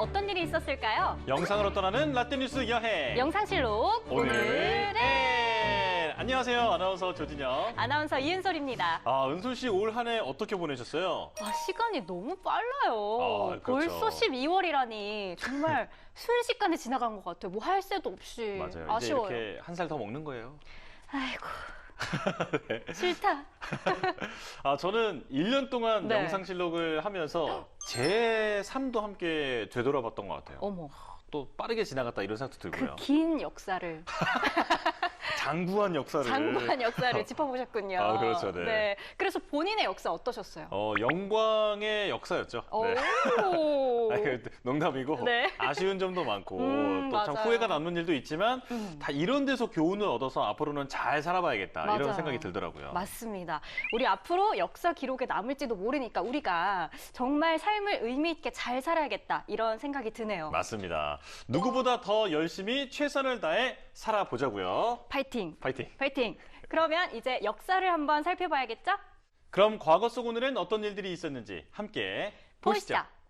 어떤 일이 있었을까요? 영상으로 떠나는 라떼뉴스 여행. 영상실록 오늘은 오늘의 엔. 안녕하세요. 아나운서 조진영. 아나운서 이은솔입니다. 아, 은솔 씨 올 한 해 어떻게 보내셨어요? 아, 시간이 너무 빨라요. 아, 그렇죠. 벌써 12월이라니 정말 순식간에 지나간 것 같아요. 뭐 할 새도 없이 맞아요. 이제 아쉬워요. 이렇게 한 살 더 먹는 거예요. 아이고 네. 싫다. 아, 저는 1년 동안 네. 영상실록을 하면서 제 삶도 함께 되돌아봤던 것 같아요. 어머 또 빠르게 지나갔다 이런 생각도 그 들고요. 긴 역사를 장구한 역사를. 장구한 역사를 짚어보셨군요. 아, 그렇죠, 네. 그래서 본인의 역사 어떠셨어요? 어, 영광의 역사였죠. 네. 오. 아니, 그 농담이고 네. 아쉬운 점도 많고 음, 또참 맞아요. 후회가 남는 일도 있지만 음. 다 이런 데서 교훈을 얻어서 앞으로는 잘 살아봐야겠다 맞아요. 이런 생각이 들더라고요. 맞습니다. 우리 앞으로 역사 기록에 남을지도 모르니까 우리가 정말 삶을 의미 있게 잘 살아야겠다 이런 생각이 드네요. 맞습니다. 누구보다 더 열심히 최선을 다해 살아보자고요. 파이팅! 파이팅. 파이팅! 그러면 이제 역사를 한번 살펴봐야겠죠? 그럼 과거 속 오늘은 어떤 일들이 있었는지 함께 보시죠. 보시죠.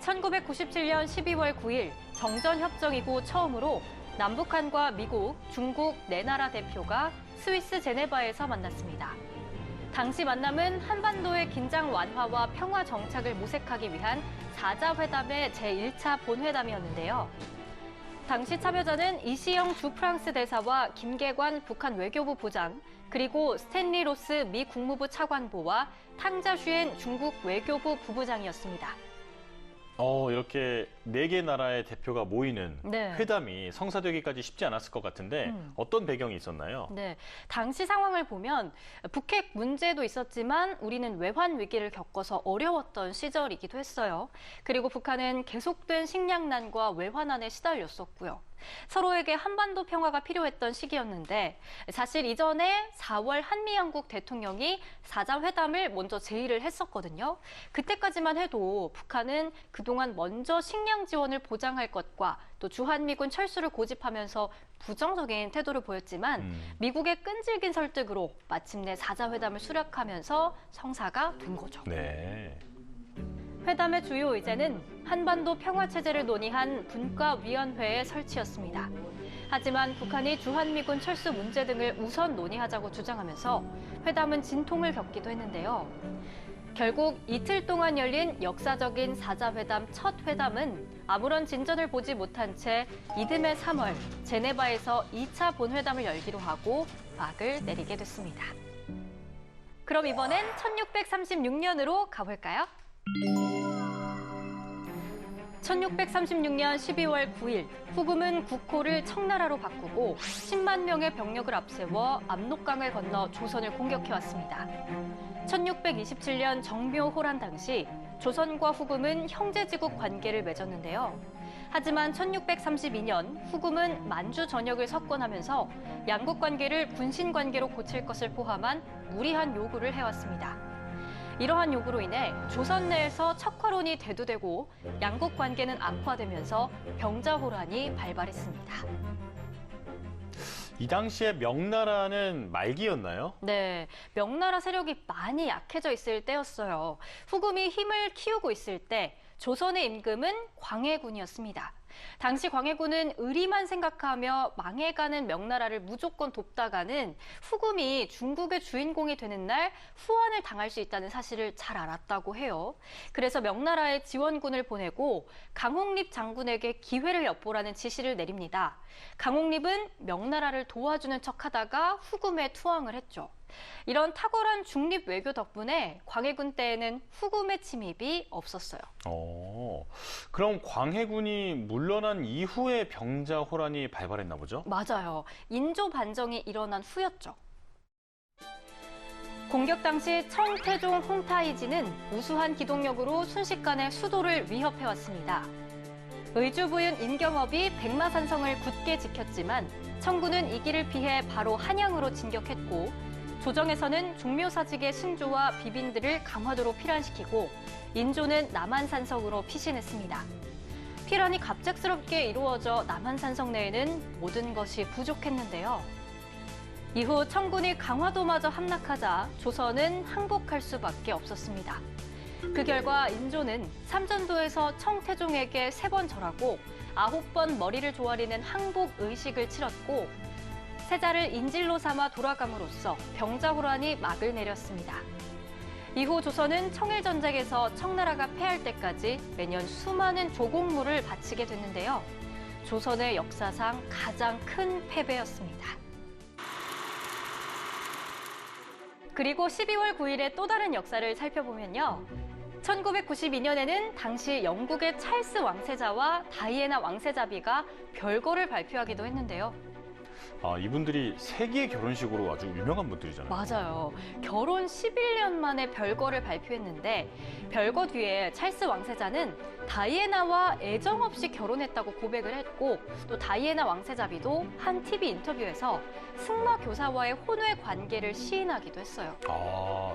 1997년 12월 9일 정전협정 이후 처음으로 남북한과 미국, 중국 네 나라 대표가 스위스 제네바에서 만났습니다. 당시 만남은 한반도의 긴장 완화와 평화 정착을 모색하기 위한 사자회담의 제1차 본회담이었는데요. 당시 참여자는 이시영 주 프랑스 대사와 김계관 북한 외교부 부장, 그리고 스탠리 로스 미 국무부 차관보와 탕자슈엔 중국 외교부 부부장이었습니다. 어, 이렇게 네 개 나라의 대표가 모이는 네. 회담이 성사되기까지 쉽지 않았을 것 같은데 음. 어떤 배경이 있었나요? 네, 당시 상황을 보면 북핵 문제도 있었지만 우리는 외환 위기를 겪어서 어려웠던 시절이기도 했어요. 그리고 북한은 계속된 식량난과 외환난에 시달렸었고요. 서로에게 한반도 평화가 필요했던 시기였는데 사실 이전에 4월 한미 양국 대통령이 사자 회담을 먼저 제의를 했었거든요. 그때까지만 해도 북한은 그 동안 먼저 식량 지원을 보장할 것과 또 주한미군 철수를 고집하면서 부정적인 태도를 보였지만 음. 미국의 끈질긴 설득으로 마침내 사자회담을 수락하면서 성사가 된 거죠. 네. 회담의 주요 의제는 한반도 평화 체제를 논의한 분과위원회의 설치였습니다. 하지만 북한이 주한미군 철수 문제 등을 우선 논의하자고 주장하면서 회담은 진통을 겪기도 했는데요. 결국 이틀 동안 열린 역사적인 사자회담 첫 회담은 아무런 진전을 보지 못한 채 이듬해 3월 제네바에서 2차 본회담을 열기로 하고 막을 내리게 됐습니다. 그럼 이번엔 1636년으로 가볼까요? 1636년 12월 9일 후금은 국호를 청나라로 바꾸고 10만 명의 병력을 앞세워 압록강을 건너 조선을 공격해왔습니다. 1627년 정묘호란 당시 조선과 후금은 형제지국 관계를 맺었는데요. 하지만 1632년 후금은 만주 전역을 석권하면서 양국 관계를 군신 관계로 고칠 것을 포함한 무리한 요구를 해왔습니다. 이러한 요구로 인해 조선 내에서 척화론이 대두되고 양국 관계는 악화되면서 병자호란이 발발했습니다. 이 당시에 명나라는 말기였나요? 네, 명나라 세력이 많이 약해져 있을 때였어요. 후금이 힘을 키우고 있을 때 조선의 임금은 광해군이었습니다. 당시 광해군은 의리만 생각하며 망해가는 명나라를 무조건 돕다가는 후금이 중국의 주인공이 되는 날 후환을 당할 수 있다는 사실을 잘 알았다고 해요. 그래서 명나라에 지원군을 보내고 강홍립 장군에게 기회를 엿보라는 지시를 내립니다. 강홍립은 명나라를 도와주는 척하다가 후금에 투항을 했죠. 이런 탁월한 중립 외교 덕분에 광해군 때에는 후금의 침입이 없었어요. 어, 그럼 광해군이 물러난 이후에 병자 호란이 발발했나 보죠? 맞아요. 인조 반정이 일어난 후였죠. 공격 당시 청태종 홍타이지는 우수한 기동력으로 순식간에 수도를 위협해왔습니다. 의주부인 인경업이 백마산성을 굳게 지켰지만 청군은 이 길을 피해 바로 한양으로 진격했고 조정에서는 종묘사직의 신조와 비빈들을 강화도로 피란시키고 인조는 남한산성으로 피신했습니다. 피란이 갑작스럽게 이루어져 남한산성 내에는 모든 것이 부족했는데요. 이후 청군이 강화도마저 함락하자 조선은 항복할 수밖에 없었습니다. 그 결과 인조는 삼전도에서 청태종에게 세 번 절하고 아홉 번 머리를 조아리는 항복 의식을 치렀고 세자를 인질로 삼아 돌아감으로써 병자호란이 막을 내렸습니다. 이후 조선은 청일전쟁에서 청나라가 패할 때까지 매년 수많은 조공물을 바치게 됐는데요. 조선의 역사상 가장 큰 패배였습니다. 그리고 12월 9일의 또 다른 역사를 살펴보면요. 1992년에는 당시 영국의 찰스 왕세자와 다이애나 왕세자비가 별거를 발표하기도 했는데요. 아, 이분들이 세계 결혼식으로 아주 유명한 분들이잖아요. 맞아요. 결혼 11년 만에 별거를 발표했는데 별거 뒤에 찰스 왕세자는 다이애나와 애정 없이 결혼했다고 고백을 했고 또 다이애나 왕세자비도 한 TV 인터뷰에서 승마 교사와의 혼외 관계를 시인하기도 했어요. 아,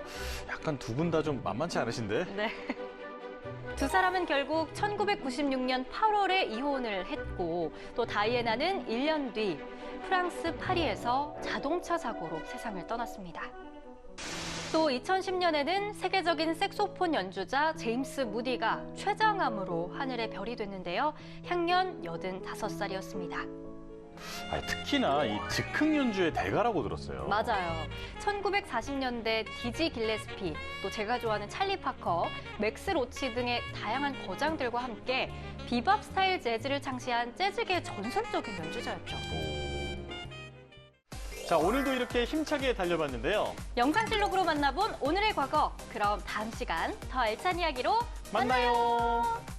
약간 두 분 다 좀 만만치 않으신데? 네. 두 사람은 결국 1996년 8월에 이혼을 했 고 또 다이애나는 1년 뒤 프랑스 파리에서 자동차 사고로 세상을 떠났습니다. 또 2010년에는 세계적인 색소폰 연주자 제임스 무디가 췌장암으로 하늘의 별이 됐는데요. 향년 85살이었습니다. 아, 특히나 이 즉흥 연주의 대가라고 들었어요. 맞아요. 1940년대 디지 길레스피, 또 제가 좋아하는 찰리 파커, 맥스 로치 등의 다양한 거장들과 함께 비밥 스타일 재즈를 창시한 재즈계의 전설적인 연주자였죠. 자, 오늘도 이렇게 힘차게 달려봤는데요. 영상 실록으로 만나본 오늘의 과거. 그럼 다음 시간 더 알찬 이야기로 만나요.